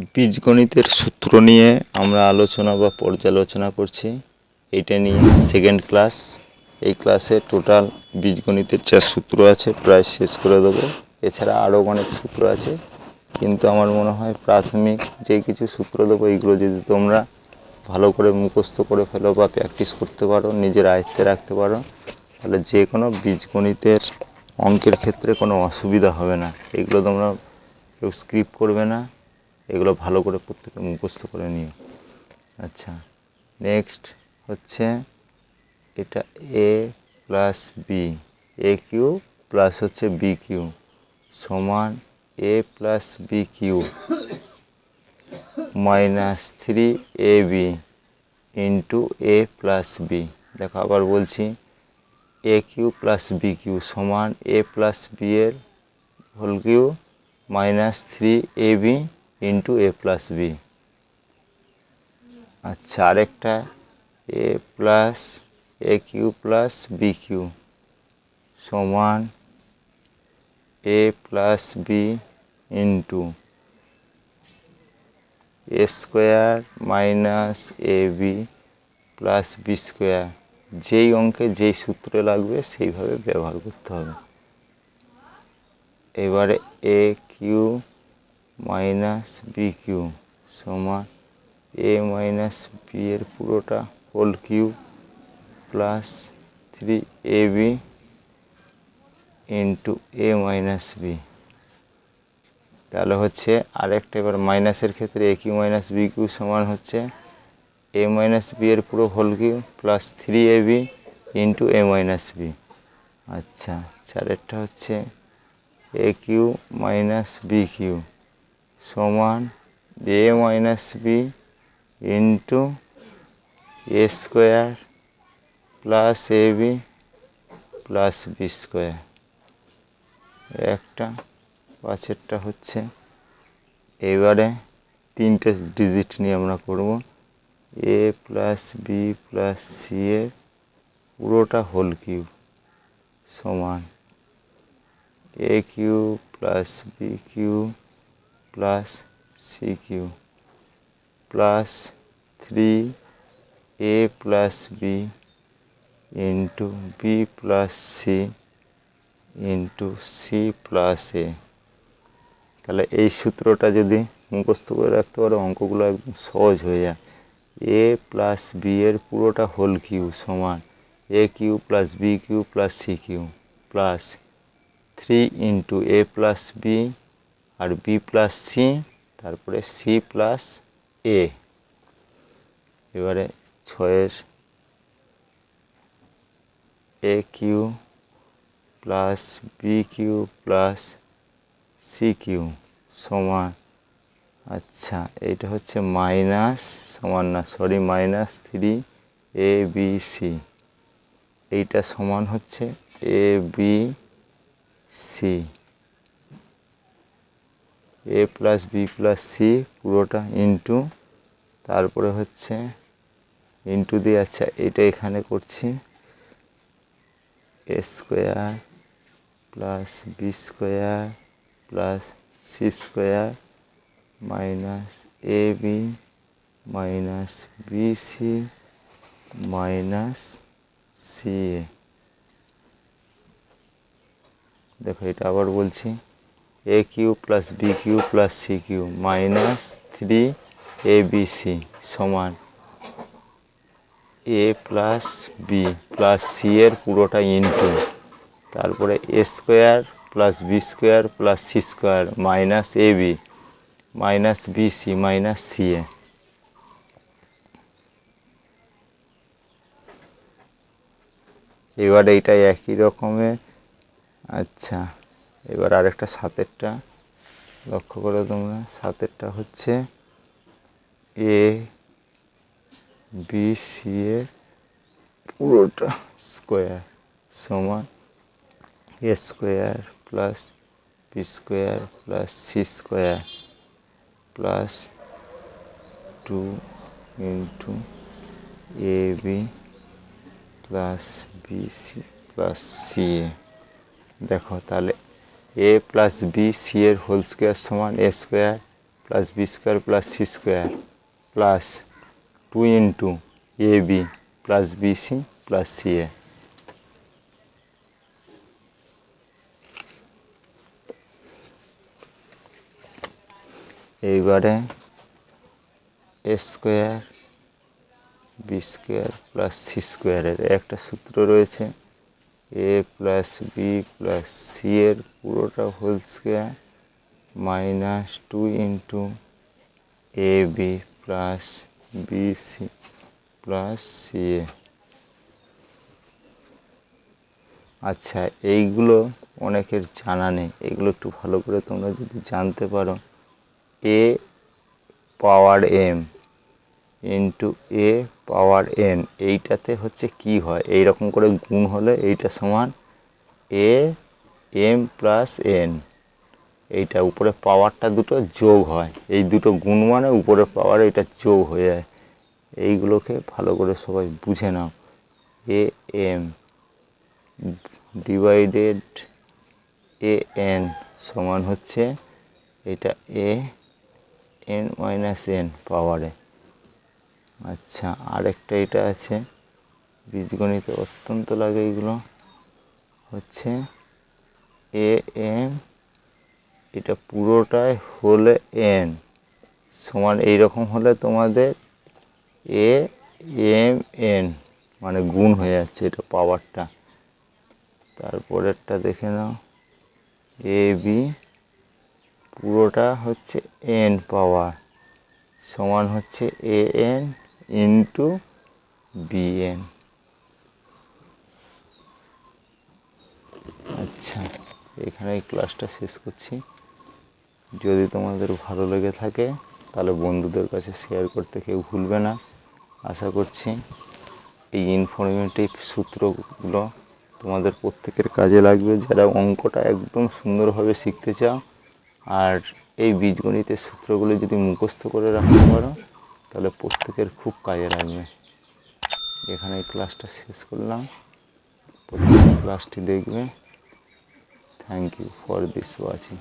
বীজগণিতের সূত্র নিয়ে আমরা আলোচনা বা পর্যালোচনা করছি। এটা নিয়ে সেকেন্ড ক্লাস এই ক্লাসে টোটাল বীজগণিতের যা সূত্র আছে প্রায় শেষ করে দেবো। এছাড়া আরও অনেক সূত্র আছে। কিন্তু আমার মনে হয় প্রাথমিক যে কিছু সূত্র দেবো এইগুলো যদি তোমরা ভালো করে মুখস্থ করে ফেলো বা প্র্যাকটিস করতে পারো, নিজের আয়ত্তে রাখতে পারো, তাহলে যে কোনো বীজগণিতের অঙ্কের ক্ষেত্রে কোনো অসুবিধা হবে না। এগুলো তোমরা কেউ স্ক্রিপ্ট করবে না। এগুলো ভালো করে প্রত্যেকে মুখস্থ করে নিও। আচ্ছা নেক্সট হচ্ছে এটা a plus b a cube plus হচ্ছে বি কিউ সমান a plus b cube minus three a b into a plus b দেখো আবার বলছি a cube plus b cube সমান এ প্লাস বি এর whole cube minus three a b into a plus b আচ্ছা আরেকটা a plus a cube plus b cube সমান a plus b into a square minus a b plus b square যেই অঙ্কে যেই সূত্রে লাগবে সেইভাবে ব্যবহার করতে হবে। এবারে a cube minus b cube সমান এ মাইনাস বি এর পুরোটা whole cube plus three a b into a minus b তাহলে হচ্ছে আরেকটা এবার মাইনাসের ক্ষেত্রে a cube minus b cube সমান হচ্ছে এ মাইনাস বি এর পুরো whole cube plus three a b into a minus b আচ্ছা চারেরটা হচ্ছে a cube minus b cube সমান a minus b into a square plus a b plus b square একটা পাঁচেরটা হচ্ছে। এবারে তিনটে ডিজিট নিয়ে আমরা করব। A plus b plus c এর পুরোটা হোল কিউব সমান a cube plus b cube plus c cube plus three a plus b into b plus c into c plus a তাহলে এই সূত্রটা যদি মুখস্থ করে রাখতে পারো, অঙ্কগুলো একদম সহজ হয়ে যায়। এ প্লাস বি এর পুরোটা হোল কিউ সমান a cube plus b cube plus c cube plus three into a plus b R b plus c তারপরে সি প্লাস এ এবারে ছয়ের a cube plus b cube plus c cube সমান আচ্ছা এইটা হচ্ছে minus সমান না sorry minus three a b c এইটা সমান হচ্ছে a b c a plus b plus c পুরোটা ইন্টু তারপরে হচ্ছে ইন্টু দিয়ে আচ্ছা এটা এখানে করছি। A square plus b square plus c square minus a b minus b c minus c a দেখো, এটা আবার বলছি। A cube plus b cube plus c cube minus three a b c সমান a plus b plus c এর পুরোটা into তারপরে a square plus b square plus c square minus a b minus b c minus c a এবার এইটা একই রকমের। আচ্ছা। এবার আরেকটা সাতেরটা। লক্ষ্য করো তোমরা, সাতেরটা হচ্ছে এ বি সি এর পুরোটা স্কোয়ার সমান a square plus b square plus c square plus two into a b plus b c plus c a দেখো তাহলে এ প্লাস বি সি এর হোল স্কোয়ার সমান a square plus b square plus c square plus two into a b plus b c plus c a এইবারে a square b square plus c স্কোয়ারের একটা সূত্র রয়েছে। A plus b plus c এর পুরোটা whole square minus two into a b plus b c plus c a আচ্ছা এইগুলো অনেকের জানা নেই। এগুলো একটু ভালো করে তোমরা যদি জানতে পারো। A power m into a power n এইটাতে হচ্ছে কি হয়? এই রকম করে গুণ হলে এইটা সমান এ এম প্লাস এন এইটা উপরে পাওয়ারটা দুটো যোগ হয়। এই দুটো গুণ মানে উপরে পাওয়ার এটা যোগ হয়ে যায়। এইগুলোকে ভালো করে সবাই বুঝে নাও। A m divided a n সমান হচ্ছে এটা এ এন মাইনাস এন পাওয়ারে। আচ্ছা আরেকটা এটা আছে। বীজগণিতে অত্যন্ত লাগে এইগুলো হচ্ছে এ এম এটা পুরোটাই হলে এন সমান এইরকম হলে তোমাদের এ এম এন মানে গুণ হয়ে যাচ্ছে এটা পাওয়ারটা। তারপরেরটা দেখে নাও। এ বি পুরোটা হচ্ছে এন পাওয়ার। সমান হচ্ছে a n into b n আচ্ছা এখানে এই ক্লাসটা শেষ করছি। যদি তোমাদের ভালো লেগে থাকে, তাহলে বন্ধুদের কাছে শেয়ার করতে কেউ ভুলবে না। আশা করছি এই ইনফরমেটিভ সূত্রগুলো তোমাদের প্রত্যেকের কাজে লাগবে। যারা অঙ্কটা একদম সুন্দরভাবে শিখতে চাও, আর এই বীজগণিতের সূত্রগুলো যদি মুখস্থ করে রাখতে পারো তাহলে প্রত্যেকের খুব কাজে লাগবে। এখানে এই ক্লাসটা শেষ করলাম। প্রত্যেক ক্লাসটি দেখবে। Thank you for this watching